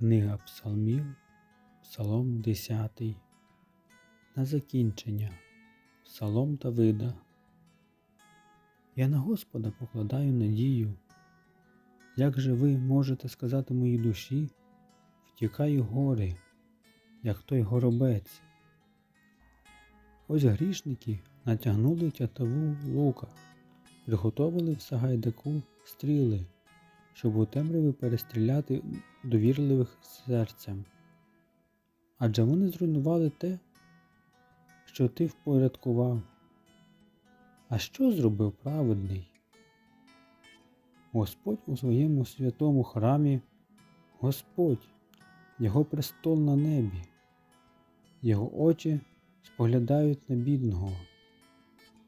Книга Псалмів, Псалом 10. На закінчення. Псалом Давида. Я на Господа покладаю надію. Як же ви можете сказати моїй душі, втікаю гори, як той горобець. Ось грішники натягнули тятиву лука, приготовили в Сагайдаку стріли, щоб у темряві перестріляти довірливих серцем. Адже вони зруйнували те, що ти впорядкував. А що зробив праведний? Господь у своєму святому храмі, Господь, Його престол на небі, Його очі споглядають на бідного,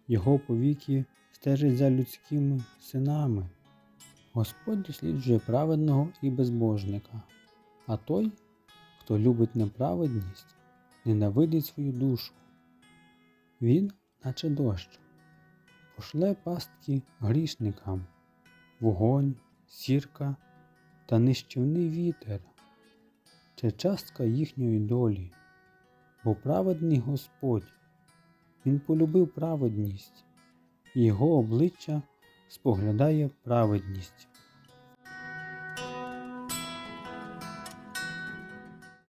Його повіки стежать за людськими синами. Господь досліджує праведного і безбожника, а той, хто любить неправедність, ненавидить свою душу. Він, наче дощ, пошле пастки грішникам, вогонь, сірка та нищівний вітер, це частка їхньої долі, бо праведний Господь, Він полюбив праведність, і його обличчя споглядає праведність.